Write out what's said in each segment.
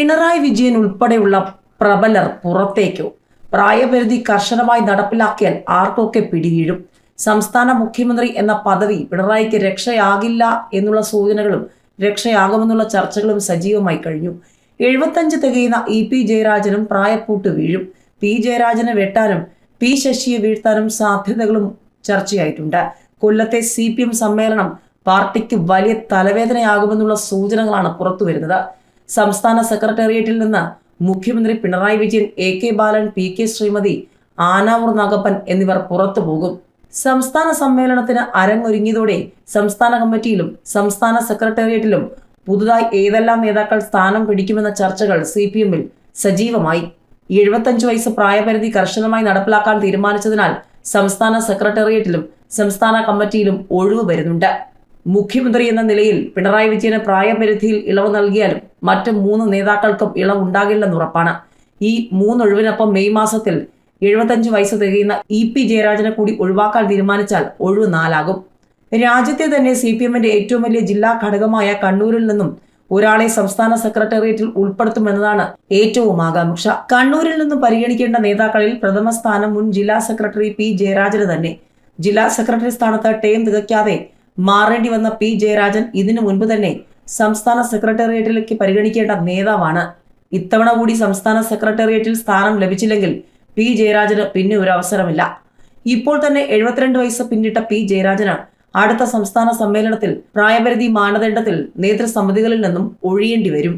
പിണറായി വിജയൻ ഉൾപ്പെടെയുള്ള പ്രബലർ പുറത്തേക്കോ? പ്രായപരിധി കർശനമായി നടപ്പിലാക്കിയാൽ ആർക്കൊക്കെ പിടിയിഴും? സംസ്ഥാന മുഖ്യമന്ത്രി എന്ന പദവി പിണറായിക്ക് രക്ഷയാകില്ല എന്നുള്ള സൂചനകളും രക്ഷയാകുമെന്നുള്ള ചർച്ചകളും സജീവമായി കഴിഞ്ഞു. എഴുപത്തഞ്ച് തികയുന്ന ഇ പി ജയരാജനും പ്രായപ്പൂട്ട് വീഴും. പി ജയരാജനെ വെട്ടാനും പി ശശിയെ വീഴ്ത്താനും സാധ്യതകളും ചർച്ചയായിട്ടുണ്ട്. കൊല്ലത്തെ സി പി എം സമ്മേളനം പാർട്ടിക്ക് വലിയ തലവേദനയാകുമെന്നുള്ള സൂചനകളാണ് പുറത്തുവരുന്നത്. സംസ്ഥാന സെക്രട്ടേറിയറ്റിൽ നിന്ന് മുഖ്യമന്ത്രി Pinarayi Vijayan A K Balan P K Sreemathi Anavoor Nagappan എന്നിവർ പുറത്തു പോകും. സംസ്ഥാന സമ്മേളനത്തിന് അരങ്ങൊരുങ്ങിയതോടെ സംസ്ഥാന കമ്മിറ്റിയിലും സംസ്ഥാന സെക്രട്ടേറിയറ്റിലും പുതുതായി ഏതെല്ലാം നേതാക്കൾ സ്ഥാനം പിടിക്കുമെന്ന ചർച്ചകൾ സി പി എമ്മിൽ സജീവമായി. എഴുപത്തഞ്ച് വയസ്സ് പ്രായപരിധി കർശനമായി നടപ്പിലാക്കാൻ തീരുമാനിച്ചതിനാൽ സംസ്ഥാന സെക്രട്ടേറിയറ്റിലും സംസ്ഥാന കമ്മിറ്റിയിലും ഒഴിവ് വരുന്നുണ്ട്. മുഖ്യമന്ത്രി എന്ന നിലയിൽ പിണറായി വിജയന് പ്രായപരിധിയിൽ ഇളവ് നൽകിയാലും മറ്റ് മൂന്ന് നേതാക്കൾക്കും ഇളവ് ഉണ്ടാകില്ലെന്ന് ഉറപ്പാണ്. ഈ മൂന്നൊഴിവിനൊപ്പം മെയ് മാസത്തിൽ എഴുപത്തഞ്ച് വയസ്സ് തികയുന്ന ഇ പി ജയരാജനെ കൂടി ഒഴിവാക്കാൻ തീരുമാനിച്ചാൽ ഒഴിവ് നാലാകും. രാജ്യത്തെ തന്നെ സി പി എമ്മിന്റെ ഏറ്റവും വലിയ ജില്ലാ ഘടകമായ കണ്ണൂരിൽ നിന്നും ഒരാളെ സംസ്ഥാന സെക്രട്ടേറിയറ്റിൽ ഉൾപ്പെടുത്തുമെന്നതാണ് ഏറ്റവും ആകാംക്ഷ. കണ്ണൂരിൽ നിന്നും പരിഗണിക്കേണ്ട നേതാക്കളിൽ പ്രഥമ സ്ഥാനം മുൻ ജില്ലാ സെക്രട്ടറി പി ജയരാജന് തന്നെ. ജില്ലാ സെക്രട്ടറി സ്ഥാനത്ത് ടേം തികയ്ക്കാതെ മാറേണ്ടി വന്ന പി ജയരാജൻ ഇതിനു മുൻപ് തന്നെ സംസ്ഥാന സെക്രട്ടേറിയറ്റിലേക്ക് പരിഗണിക്കേണ്ട നേതാവാണ്. ഇത്തവണ കൂടി സംസ്ഥാന സെക്രട്ടേറിയറ്റിൽ സ്ഥാനം ലഭിച്ചില്ലെങ്കിൽ പി ജയരാജന് പിന്നെ ഒരു അവസരമില്ല. ഇപ്പോൾ തന്നെ എഴുപത്തിരണ്ട് വയസ്സ് പിന്നിട്ട പി ജയരാജന് അടുത്ത സംസ്ഥാന സമ്മേളനത്തിൽ പ്രായപരിധി മാനദണ്ഡത്തിൽ നേതൃസമിതികളിൽ നിന്നും ഒഴിയേണ്ടി വരും.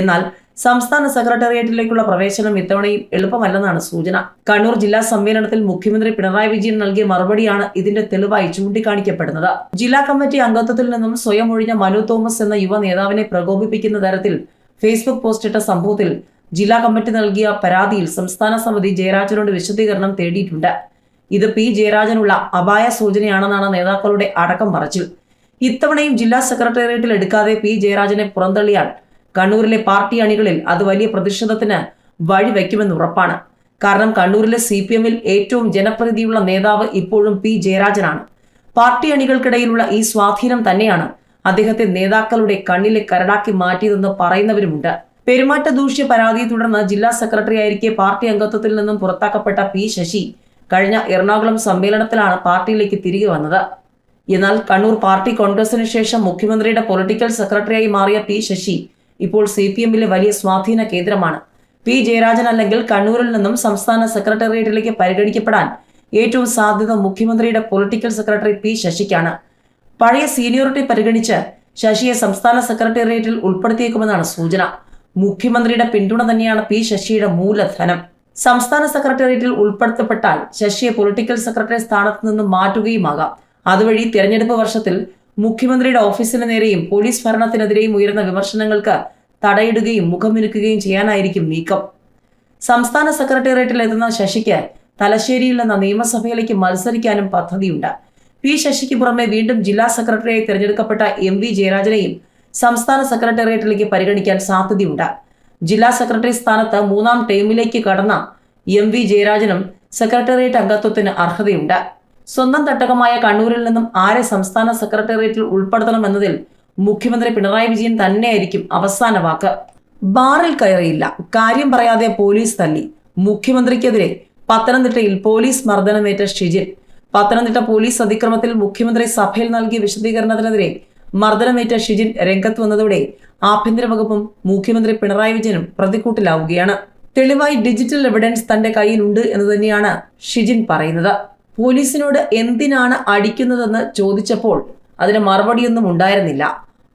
എന്നാൽ സംസ്ഥാന സെക്രട്ടേറിയറ്റിലേക്കുള്ള പ്രവേശനം ഇത്തവണയും എളുപ്പമല്ലെന്നാണ് സൂചന. കണ്ണൂർ ജില്ലാ സമ്മേളനത്തിൽ മുഖ്യമന്ത്രി പിണറായി വിജയൻ നൽകിയ മറുപടിയാണ് ഇതിന്റെ തെളിവായി ചൂണ്ടിക്കാണിക്കപ്പെടുന്നത്. ജില്ലാ കമ്മിറ്റി അംഗത്വത്തിൽ നിന്നും സ്വയം ഒഴിഞ്ഞ മനു തോമസ് എന്ന യുവ നേതാവിനെ പ്രകോപിപ്പിക്കുന്ന തരത്തിൽ ഫേസ്ബുക്ക് പോസ്റ്റിട്ട സംഭവത്തിൽ ജില്ലാ കമ്മിറ്റി നൽകിയ പരാതിയിൽ സംസ്ഥാന സമിതി ജയരാജനോട് വിശദീകരണം തേടിയിട്ടുണ്ട്. ഇത് പി ജയരാജനുള്ള അപായ സൂചനയാണെന്നാണ് നേതാക്കളുടെ അടക്കം പറച്ചിൽ. ഇത്തവണയും ജില്ലാ സെക്രട്ടേറിയറ്റിൽ എടുക്കാതെ പി ജയരാജനെ പുറന്തള്ളിയാൽ കണ്ണൂരിലെ പാർട്ടി അണികളിൽ അത് വലിയ പ്രതിഷേധത്തിന് വഴിവെക്കുമെന്ന് ഉറപ്പാണ്. കാരണം കണ്ണൂരിലെ സി പി എമ്മിൽ ഏറ്റവും ജനപ്രീതിയുള്ള നേതാവ് ഇപ്പോഴും പി ജയരാജനാണ്. പാർട്ടി അണികൾക്കിടയിലുള്ള ഈ സ്വാധീനം തന്നെയാണ് അദ്ദേഹത്തെ നേതാക്കളുടെ കണ്ണിലെ കരടാക്കി മാറ്റിയതെന്ന് പറയുന്നവരുമുണ്ട്. പെരുമാറ്റ ദൂഷ്യ പരാതിയെ തുടർന്ന് ജില്ലാ സെക്രട്ടറി ആയിരിക്കെ പാർട്ടി അംഗത്വത്തിൽ നിന്നും പുറത്താക്കപ്പെട്ട പി ശശി കഴിഞ്ഞ എറണാകുളം സമ്മേളനത്തിലാണ് പാർട്ടിയിലേക്ക് തിരികെ വന്നത്. എന്നാൽ കണ്ണൂർ പാർട്ടി കോൺഗ്രസിന് ശേഷം മുഖ്യമന്ത്രിയുടെ പൊളിറ്റിക്കൽ സെക്രട്ടറിയായി മാറിയ പി ശശി ഇപ്പോൾ സി പി എമ്മിലെ വലിയ സ്വാധീന കേന്ദ്രമാണ്. പി ജയരാജൻ അല്ലെങ്കിൽ കണ്ണൂരിൽ നിന്നും സംസ്ഥാന സെക്രട്ടേറിയറ്റിലേക്ക് പരിഗണിക്കപ്പെടാൻ ഏറ്റവും സാധ്യത മുഖ്യമന്ത്രിയുടെ പൊളിറ്റിക്കൽ സെക്രട്ടറി പി ശശിക്കാണ്. പഴയ സീനിയോറിറ്റി പരിഗണിച്ച് ശശിയെ സംസ്ഥാന സെക്രട്ടേറിയറ്റിൽ ഉൾപ്പെടുത്തിയേക്കുമെന്നാണ് സൂചന. മുഖ്യമന്ത്രിയുടെ പിന്തുണ തന്നെയാണ് പി ശശിയുടെ മൂലധനം. സംസ്ഥാന സെക്രട്ടേറിയറ്റിൽ ഉൾപ്പെടുത്തപ്പെട്ടാൽ ശശിയെ പൊളിറ്റിക്കൽ സെക്രട്ടറി സ്ഥാനത്ത് നിന്ന് മാറ്റുകയുമാകാം. അതുവഴി തിരഞ്ഞെടുപ്പ് വർഷത്തിൽ മുഖ്യമന്ത്രിയുടെ ഓഫീസിന് നേരെയും പോലീസ് ഭരണത്തിനെതിരെയും ഉയർന്ന വിമർശനങ്ങൾക്ക് തടയിടുകയും മുഖമിനുക്കുകയും ചെയ്യാനായിരിക്കും നീക്കം. സംസ്ഥാന സെക്രട്ടേറിയറ്റിൽ എത്തുന്ന ശശിക്ക് തലശ്ശേരിയിൽ നിന്ന് നിയമസഭയിലേക്ക് മത്സരിക്കാനും പദ്ധതിയുണ്ട്. പി ശശിക്ക് പുറമെ വീണ്ടും ജില്ലാ സെക്രട്ടറിയായി തിരഞ്ഞെടുക്കപ്പെട്ട എം വി ജയരാജനെയും സംസ്ഥാന സെക്രട്ടേറിയറ്റിലേക്ക് പരിഗണിക്കാൻ സാധ്യതയുണ്ട്. ജില്ലാ സെക്രട്ടറി സ്ഥാനത്ത് മൂന്നാം ടേമിലേക്ക് കടന്ന എം വി ജയരാജനും സെക്രട്ടേറിയറ്റ് അംഗത്വത്തിന് അർഹതയുണ്ട്. സ്വന്തം തട്ടകമായ കണ്ണൂരിൽ നിന്നും ആരെ സംസ്ഥാന സെക്രട്ടേറിയറ്റിൽ ഉൾപ്പെടുത്തണമെന്നതിൽ മുഖ്യമന്ത്രി പിണറായി വിജയൻ തന്നെയായിരിക്കും അവസാന വാക്ക്. ബാറിൽ കയറിയില്ല. കാര്യം പറയാതെ പോലീസ് തല്ലി. മുഖ്യമന്ത്രിക്കെതിരെ പത്തനംതിട്ടയിൽ പോലീസ് മർദ്ദനമേറ്റ ഷിജിൻ. പത്തനംതിട്ട പോലീസ് അതിക്രമത്തിൽ മുഖ്യമന്ത്രി സഭയിൽ നൽകിയ വിശദീകരണത്തിനെതിരെ മർദ്ദനമേറ്റ ഷിജിൻ രംഗത്ത് വന്നതോടെ ആഭ്യന്തര വകുപ്പും മുഖ്യമന്ത്രി പിണറായി വിജയനും പ്രതിക്കൂട്ടിലാവുകയാണ്. തെളിവായി ഡിജിറ്റൽ എവിഡൻസ് തന്റെ കയ്യിലുണ്ട് എന്ന് തന്നെയാണ് ഷിജിൻ പറയുന്നത്. പോലീസിനോട് എന്തിനാണ് അടിക്കുന്നതെന്ന് ചോദിച്ചപ്പോൾ അതിന് മറുപടിയൊന്നും ഉണ്ടായിരുന്നില്ല.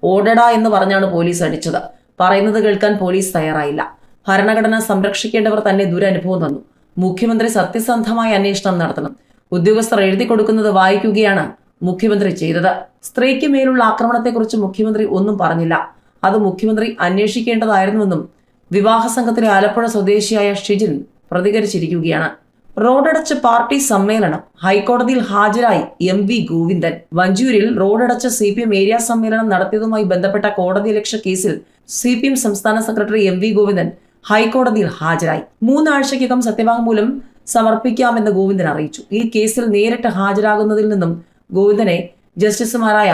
ഓടടാ എന്ന് പറഞ്ഞാണ് പോലീസ് അടിച്ചത്. പറയുന്നത് കേൾക്കാൻ പോലീസ് തയ്യാറായില്ല. ഭരണഘടന സംരക്ഷിക്കേണ്ടവർ തന്നെ ദുരനുഭവം തന്നു. മുഖ്യമന്ത്രി സത്യസന്ധമായ അന്വേഷണം നടത്തണം. ഉദ്യോഗസ്ഥർ എഴുതി കൊടുക്കുന്നത് വായിക്കുകയാണ് മുഖ്യമന്ത്രി ചെയ്തത്. സ്ത്രീക്ക് മേലുള്ള ആക്രമണത്തെക്കുറിച്ച് മുഖ്യമന്ത്രി ഒന്നും പറഞ്ഞില്ല. അത് മുഖ്യമന്ത്രി അന്വേഷിക്കേണ്ടതായിരുന്നുവെന്നും വിവാഹ സംഘത്തിലെ ആലപ്പുഴ സ്വദേശിയായ ഷിജിൻ പ്രതികരിച്ചിരിക്കുകയാണ്. റോഡടച്ച പാർട്ടി സമ്മേളനം ഹൈക്കോടതിയിൽ ഹാജരായി എം വി ഗോവിന്ദൻ. വഞ്ചൂരിൽ റോഡടച്ച് സി പി എം ഏരിയ സമ്മേളനം നടത്തിയതുമായി ബന്ധപ്പെട്ട കോടതി കേസിൽ സി പി എം സംസ്ഥാന സെക്രട്ടറി എം വി ഗോവിന്ദൻ ഹൈക്കോടതിയിൽ ഹാജരായി. മൂന്നാഴ്ചയ്ക്കകം സത്യവാങ്മൂലം സമർപ്പിക്കാമെന്ന് ഗോവിന്ദൻ അറിയിച്ചു. ഈ കേസിൽ നേരിട്ട് ഹാജരാകുന്നതിൽ നിന്നും ഗോവിന്ദനെ ജസ്റ്റിസുമാരായ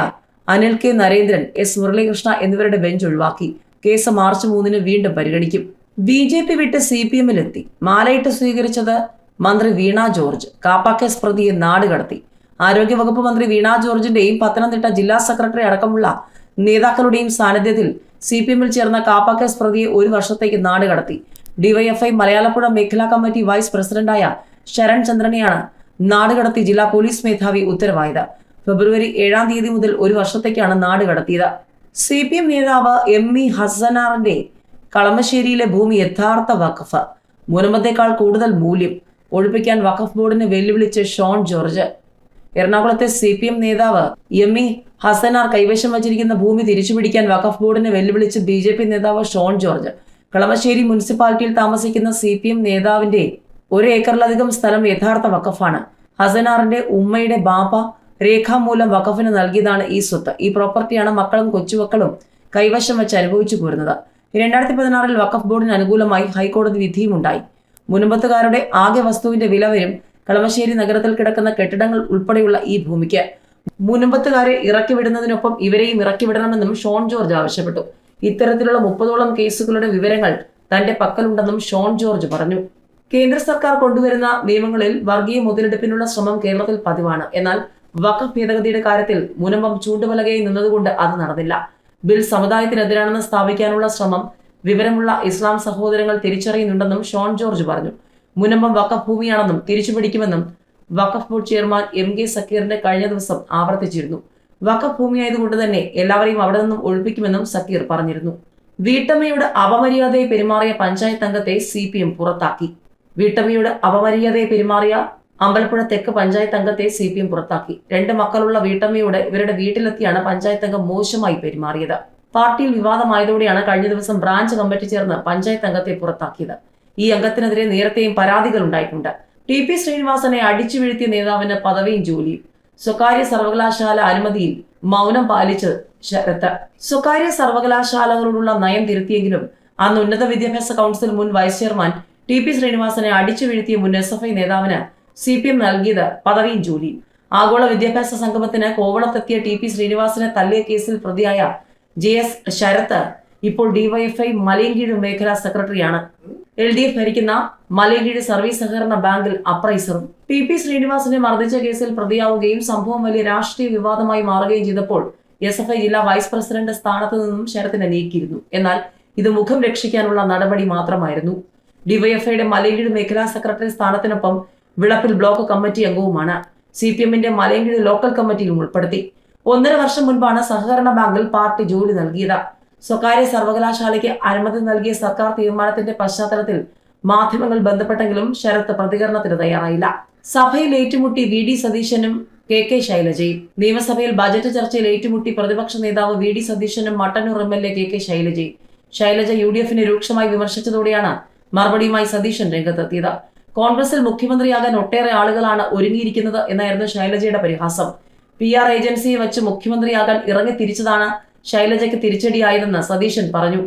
അനിൽ കെ നരേന്ദ്രൻ എസ് മുരളീകൃഷ്ണ എന്നിവരുടെ ബെഞ്ച് ഒഴിവാക്കി. കേസ് മാർച്ച് മൂന്നിന് വീണ്ടും പരിഗണിക്കും. ബി ജെ പി വിട്ട് സി പി എമ്മിലെത്തി മാലയിട്ട് സ്വീകരിച്ചത് മന്ത്രി വീണ ജോർജ് കാപ്പാക്കേസ് കേസ് പ്രതിയെ നാടുകടത്തി ആരോഗ്യവകുപ്പ് മന്ത്രി വീണ ജോർജിന്റെയും പത്തനംതിട്ട ജില്ലാ സെക്രട്ടറി അടക്കമുള്ള നേതാക്കളുടെയും സാന്നിധ്യത്തിൽ സി പി എമ്മിൽ ചേർന്ന കാപ്പാക്കേസ് കേസ് പ്രതിയെ ഒരു വർഷത്തേക്ക് നാടുകടത്തി ഡിവൈഎഫ്ഐ മലയാളപ്പുഴ മേഖലാ കമ്മിറ്റി വൈസ് പ്രസിഡന്റായ ശരൺ ചന്ദ്രനെയാണ് നാടുകടത്തി ജില്ലാ പോലീസ് മേധാവി ഉത്തരവായത്. ഫെബ്രുവരി ഏഴാം തീയതി മുതൽ ഒരു വർഷത്തേക്കാണ് നാട് കടത്തിയത്. സി പി എം നേതാവ് എം ഇ ഹസനാറിന്റെ കളമശ്ശേരിയിലെ ഭൂമി യഥാർത്ഥ വഖഫ്. മുനമ്പത്തേക്കാൾ കൂടുതൽ മൂല്യം ഒഴിപ്പിക്കാൻ വഖഫ് ബോർഡിനെ വെല്ലുവിളിച്ച് ഷോൺ ജോർജ്. എറണാകുളത്തെ സി പി എം നേതാവ് എം ഇ ഹസനാർ കൈവശം വച്ചിരിക്കുന്ന ഭൂമി തിരിച്ചുപിടിക്കാൻ വഖഫ് ബോർഡിനെ വെല്ലുവിളിച്ച് ബി ജെ പി നേതാവ് ഷോൺ ജോർജ്. കളമശ്ശേരി മുനിസിപ്പാലിറ്റിയിൽ താമസിക്കുന്ന സി പി എം നേതാവിന്റെ ഒരു ഏക്കറിലധികം സ്ഥലം യഥാർത്ഥ വഖഫാണ്. ഹസനാറിന്റെ ഉമ്മയുടെ ബാപ്പ രേഖാമൂലം വഖഫിന് നൽകിയതാണ് ഈ സ്വത്ത്. ഈ പ്രോപ്പർട്ടിയാണ് മക്കളും കൊച്ചുമക്കളും കൈവശം വെച്ച് അനുഭവിച്ചു പോരുന്നത്. രണ്ടായിരത്തി പതിനാറിൽ വഖഫ് ബോർഡിന് അനുകൂലമായി ഹൈക്കോടതി വിധിയുമുണ്ടായി. മുൻപത്തുകാരുടെ ആകെ വസ്തുവിന്റെ വില വരും. കളമശ്ശേരി നഗരത്തിൽ കിടക്കുന്ന കെട്ടിടങ്ങൾ ഉൾപ്പെടെയുള്ള ഈ ഭൂമിക്ക് മുൻപത്തുകാരെ ഇറക്കി വിടുന്നതിനൊപ്പം ഇവരെയും ഇറക്കിവിടണമെന്നും ഷോൺ ജോർജ് ആവശ്യപ്പെട്ടു. ഇത്തരത്തിലുള്ള മുപ്പതോളം കേസുകളുടെ വിവരങ്ങൾ തന്റെ പക്കലുണ്ടെന്നും ഷോൺ ജോർജ് പറഞ്ഞു. കേന്ദ്ര സർക്കാർ കൊണ്ടുവരുന്ന നിയമങ്ങളിൽ വർഗീയ മുതലെടുപ്പിനുള്ള ശ്രമം കേരളത്തിൽ പതിവാണ്. എന്നാൽ വഖഫ് ഭേദഗതിയുടെ കാര്യത്തിൽ മുനമ്പം ചൂണ്ടുപലകയിൽ നിന്നതുകൊണ്ട് അത് നടന്നില്ല. ബിൽ സമുദായത്തിനെതിരാണെന്ന് സ്ഥാപിക്കാനുള്ള ശ്രമം വിവരമുള്ള ഇസ്ലാം സഹോദരങ്ങൾ തിരിച്ചറിയുന്നുണ്ടെന്നും ഷോൺ ജോർജ് പറഞ്ഞു. മുനമ്പം വഖഫ് ഭൂമിയാണെന്നും തിരിച്ചുപിടിക്കുമെന്നും വഖഫ് ബോർഡ് ചെയർമാൻ എം കെ സക്കീറിന്റെ കഴിഞ്ഞ ദിവസം ആവർത്തിച്ചിരുന്നു. വഖഫ് ഭൂമിയായതുകൊണ്ട് തന്നെ എല്ലാവരെയും അവിടെ നിന്നും ഒഴിപ്പിക്കുമെന്നും സക്കീർ പറഞ്ഞിരുന്നു. വീട്ടമ്മയുടെ അപമര്യാദയെ പെരുമാറിയ പഞ്ചായത്ത് അംഗത്തെ സി പി എം പുറത്താക്കി. വീട്ടമ്മയുടെ അപമര്യാദയെ പെരുമാറിയ അമ്പലപ്പുഴ തെക്ക് പഞ്ചായത്ത് അംഗത്തെ സി പി എം പുറത്താക്കി. രണ്ട് മക്കളുള്ള വീട്ടമ്മയോട് ഇവരുടെ വീട്ടിലെത്തിയാണ് പഞ്ചായത്ത് അംഗം മോശമായി പെരുമാറിയത്. പാർട്ടിയിൽ വിവാദമായതോടെയാണ് കഴിഞ്ഞ ദിവസം ബ്രാഞ്ച് കമ്മിറ്റി ചേർന്ന് പഞ്ചായത്ത് അംഗത്തെ പുറത്താക്കിയത്. ഈ അംഗത്തിനെതിരെ നേരത്തെയും പരാതികൾ ഉണ്ടായിട്ടുണ്ട്. ടി പി ശ്രീനിവാസനെ അടിച്ചു വീഴ്ത്തിയ നേതാവിന് പദവിയും ജോലിയും. സ്വകാര്യ സർവകലാശാല അനുമതിയിൽ മൗനം പാലിച്ച് ശരത്ത് സ്വകാര്യ സർവകലാശാലകളോടുള്ള നയം തിരുത്തിയെങ്കിലും അന്ന് ഉന്നത വിദ്യാഭ്യാസ കൗൺസിൽ മുൻ വൈസ് ചെയർമാൻ ടി പി ശ്രീനിവാസനെ അടിച്ചു വീഴ്ത്തിയ മുൻ എസ് എഫ് ഐ നേതാവിന് സി പി എം നൽകിയത് പദവിയും ജോലിയും. ആഗോള വിദ്യാഭ്യാസ സംഗമത്തിന് കോവളത്തെത്തിയ ടി പി ശ്രീനിവാസനെ തള്ളിയ കേസിൽ പ്രതിയായ ജെ എസ് ശരത്ത് ഇപ്പോൾ ഡിവൈഎഫ്ഐ മലയൻകീഴ് മേഖലാ സെക്രട്ടറിയാണ്. എൽ ഡി എഫ് ഭരിക്കുന്ന മലയൻകീഴ് സർവീസ് സഹകരണ ബാങ്കിൽ അപ്രൈസറും. ടി പി ശ്രീനിവാസിനെ മർദ്ദിച്ച കേസിൽ പ്രതിയാവുകയും സംഭവം വലിയ രാഷ്ട്രീയ വിവാദമായി മാറുകയും ചെയ്തപ്പോൾ എസ് എഫ് ഐ ജില്ലാ വൈസ് പ്രസിഡന്റ് സ്ഥാനത്ത് നിന്നും ശരത്തിനെ നീക്കിയിരുന്നു. എന്നാൽ ഇത് മുഖം രക്ഷിക്കാനുള്ള നടപടി മാത്രമായിരുന്നു. ഡിവൈഎഫ്ഐയുടെ മലയൻകീഴ് മേഖലാ സെക്രട്ടറി സ്ഥാനത്തിനൊപ്പം വിളപ്പിൽ ബ്ലോക്ക് കമ്മിറ്റി അംഗവുമാണ്. സി പി എമ്മിന്റെ മലയൻകീഴ് ലോക്കൽ കമ്മിറ്റിയിലും ഉൾപ്പെടുത്തി. ഒന്നര വർഷം മുൻപാണ് സഹകരണ ബാങ്കിൽ പാർട്ടി ജോലി നൽകിയത്. സ്വകാര്യ സർവകലാശാലയ്ക്ക് അനുമതി നൽകിയ സർക്കാർ തീരുമാനത്തിന്റെ പശ്ചാത്തലത്തിൽ മാധ്യമങ്ങൾ ബന്ധപ്പെട്ടെങ്കിലും ശരത് പ്രതികരണത്തിന് തയ്യാറായില്ല. സഭയിൽ ഏറ്റുമുട്ടി വി ഡി സതീശനും കെ കെ ശൈലജയും. നിയമസഭയിൽ ബജറ്റ് ചർച്ചയിൽ ഏറ്റുമുട്ടി പ്രതിപക്ഷ നേതാവ് വി ഡി സതീശനും Mattannur M L A K K ശൈലജയും. Shailaja U D എഫിനെ രൂക്ഷമായി വിമർശിച്ചതോടെയാണ് മറുപടിയുമായി സതീശൻ രംഗത്തെത്തിയത്. കോൺഗ്രസിൽ മുഖ്യമന്ത്രിയാകാൻ ഒട്ടേറെ ആളുകളാണ് ഒരുങ്ങിയിരിക്കുന്നത് എന്നായിരുന്നു ശൈലജയുടെ പരിഹാസം. പി ആർ ഏജൻസിയെ വെച്ച് മുഖ്യമന്ത്രിയാകാൻ ഇറങ്ങി തിരിച്ചതാണ് ശൈലജയ്ക്ക് തിരിച്ചടിയായതെന്ന് സതീശൻ പറഞ്ഞു.